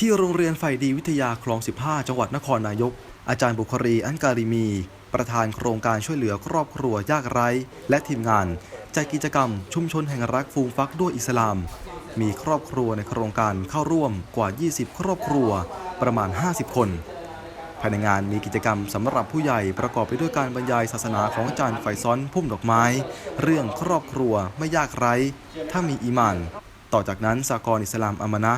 ที่โรงเรียนไฟดีวิทยาคลอง 15 จังหวัดนครนายก อาจารย์บุครีอันการีมี ประธานโครงการช่วยเหลือครอบครัวยากไร้ และทีมงานจัดกิจกรรมชุมชนแห่งรักฟูมฟักด้วยอิสลาม มีครอบครัวในโครงการเข้าร่วมกว่า 20 ครอบครัวประมาณ 50 คนภายในงานมีกิจกรรมสำหรับผู้ใหญ่ประกอบไปด้วยการบรรยายศาสนาของอาจารย์ไฟซ้อนพุ่มดอกไม้ เรื่องครอบครัวไม่ยากไร้ ถ้ามีอีมาน ต่อจากนั้นสากรอิสลามอามานะ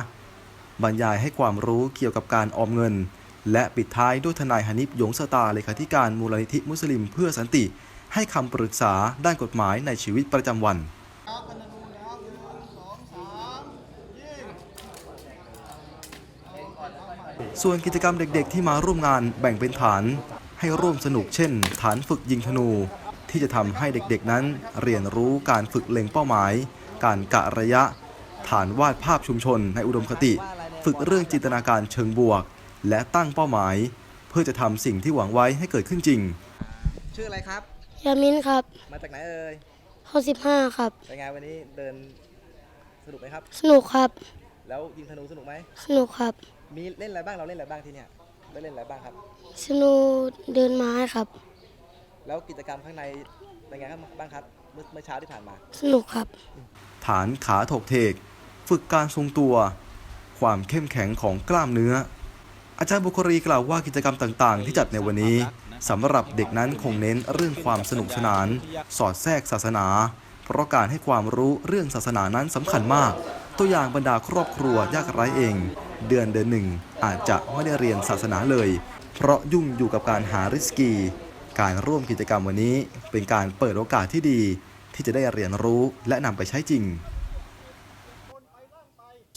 บรรยายให้ความรู้เกี่ยวกับการออมเงิน และปิดท้ายด้วยทนายฮานิฟยงสตาเลขาธิการมูลนิธิมุสลิมเพื่อสันติ ให้คำปรึกษาด้านกฎหมายในชีวิตประจำวันส่วนกิจกรรมเด็กๆ ที่มาร่วมงานแบ่งเป็นฐาน ให้ร่วมสนุกเช่น ฐานฝึกยิงธนู ที่จะทำให้เด็กๆนั้นเรียนรู้การฝึกเล็งเป้าหมาย การกะระยะ ฐานวาดภาพชุมชนในอุดมคติ ฝึกเรื่องจินตนาการเชิงบวก และตั้งเป้าหมาย เพื่อจะทำสิ่งที่หวังไว้ให้เกิดขึ้นจริง ชื่ออะไรครับ ยามินครับมาจากไหนเอ่ยข้อสิบห้าครับ เป็นไงวันนี้เดินสนุกไหมครับ สนุกครับ แล้วยิงธนูสนุกไหมสนุกครับ มีเล่นอะไรบ้างเราเล่นอะไรบ้างที่เนี่ยได้เล่นอะไรบ้างครับ สนุกเดินไม้ครับ แล้วกิจกรรมข้างในเป็นไงครับบ้างครับเมื่อเมื่อเช้าที่ผ่านมา สนุกครับ ฐานขาถกเทก ฝึกการทรงตัว ความเข้มแข็งของกล้ามเนื้อ อาจารย์บุครีกล่าวว่ากิจกรรมต่างๆ ที่จัดในวันนี้สำหรับเด็กนั้นคงเน้นเรื่องความสนุกสนาน สอดแทรกศาสนา เพราะการให้ความรู้เรื่องศาสนานั้นสำคัญมาก ตัวอย่างบรรดาครอบครัวยากไร้เอง เดือนเดือนหนึ่งอาจจะไม่ได้เรียนศาสนาเลย เพราะยุ่งอยู่กับการหาริสกี การร่วมกิจกรรมวันนี้เป็นการเปิดโอกาสที่ดีที่จะได้เรียนรู้และนำไปใช้จริง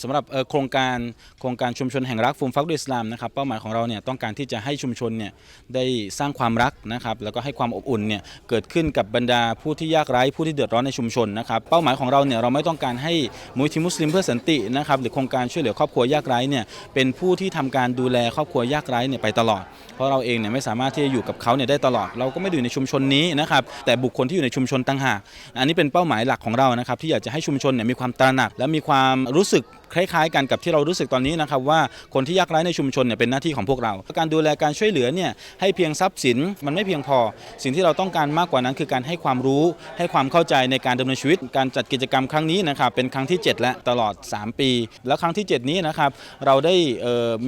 สำหรับโครงการโครงการชุมชนแห่งรักฟูมฟักด้วยอิสลามนะครับเป้าหมายของเราเนี่ยต้องการที่จะให้ชุมชนเนี่ยได้สร้างความรักนะครับแล้วก็ให้ความอบอุ่นเนี่ยเกิดขึ้นกับบรรดาผู้ที่ยากไร้ผู้ที่เดือดร้อนในชุมชนนะครับเป้าหมายของเราเนี่ยเราไม่ต้องการให้มูลที่มุสลิมเพื่อสันตินะครับหรือโครงการช่วยเหลือครอบครัวยากไร้เนี่ยเป็นผู้ที่ทำการดูแลครอบครัวยากไร้เนี่ยไปตลอด เพราะเราเองเนี่ยไม่สามารถที่จะอยู่กับเขาเนี่ยได้ตลอด เราก็ไม่ได้อยู่ในชุมชนนี้นะครับแต่บุคคลที่อยู่ในชุมชนต่างหากอันนี้เป็นเป้าหมายหลักของเรานะครับที่อยากจะให้ชุมชนเนี่ยมีความตระหนักและมีความรู้สึกคล้ายๆกันกับที่เรารู้สึกตอนนี้นะครับว่าคนที่ยากไร้ในชุมชนเนี่ยเป็นหน้าที่ของพวกเรา การดูแลการช่วยเหลือเนี่ยให้เพียงทรัพย์สินมันไม่เพียงพอ สิ่งที่เราต้องการมากกว่านั้นคือการให้ความรู้ ให้ความเข้าใจในการดำเนินชีวิต การจัดกิจกรรมครั้งนี้นะครับเป็นครั้งที่ 7 และตลอด 3 ปี แล้วครั้งที่ 7 นี้นะครับเราได้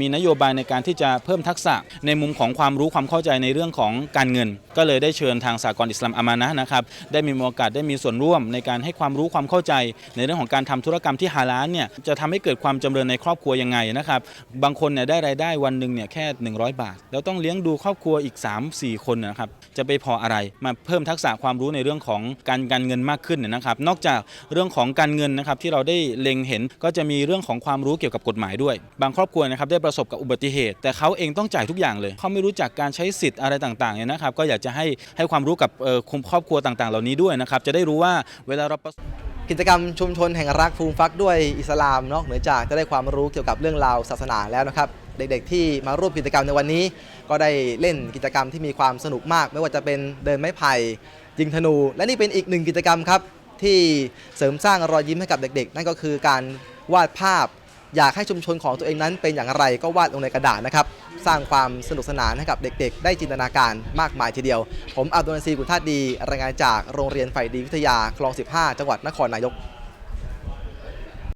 มีนโยบายในการที่จะเพิ่มทักษะในมุมของความรู้ความเข้าใจในเรื่องของการเงิน ก็เลยได้เชิญทางสากลอิสลามอามานะนะครับได้มีโอกาสได้มีส่วนร่วมในการให้ความรู้ความเข้าใจ ในเรื่องของการทำธุรกรรมที่ฮาลาลเนี่ยจะทำให้เกิดความจำเริญในครอบครัวยังไงนะครับ บางคนเนี่ยได้รายได้วันหนึ่งเนี่ยแค่ 100 บาท แล้วต้องเลี้ยงดูครอบครัวอีก 3-4 คนนะครับ จะไปพออะไร มาเพิ่มทักษะความรู้ในเรื่องของการการเงินมากขึ้นนะครับ นอกจากเรื่องของการเงินนะครับที่เราได้เล็งเห็นก็จะมีเรื่องของความรู้เกี่ยวกับกฎหมายด้วย บางครอบครัวนะครับได้ประสบกับอุบัติเหตุ แต่เขาเองต้องจ่ายทุกอย่างเลย เขาไม่รู้จักการใช้สิทธิ์อะไรต่างๆเนี่ยนะครับ ก็อยากจะให้ให้ความรู้กับเอ่อครอบครัวต่างๆ เหล่านี้ด้วยนะครับ จะได้รู้ว่าเวลาเราประสบ กิจกรรมชุมชนแห่งรักฟูมฟักด้วยอิสลามนอกเหนือจากจะได้ความรู้เกี่ยวกับเรื่องราวศาสนาแล้วนะครับ เด็กๆ ที่มาร่วมกิจกรรมในวันนี้ ก็ได้เล่นกิจกรรมที่มีความสนุกมาก ไม่ว่าจะเป็นเดินไม้ไผ่ยิงธนู และนี่เป็นอีกหนึ่งกิจกรรมครับที่เสริมสร้างรอยยิ้มให้กับเด็กๆ นั่นก็คือการวาดภาพ อยากให้ชุมชนของตัวเองนั้นเป็นอย่างไรก็วาดลงในกระดาษนะครับสร้างความสนุกสนานให้กับเด็กๆ ได้จินตนาการมากมายทีเดียว ผมอับดุลนซีกุลธาตุดีรายงานจากโรงเรียนไฟดีวิทยาคลอง 15 จังหวัดนครนายก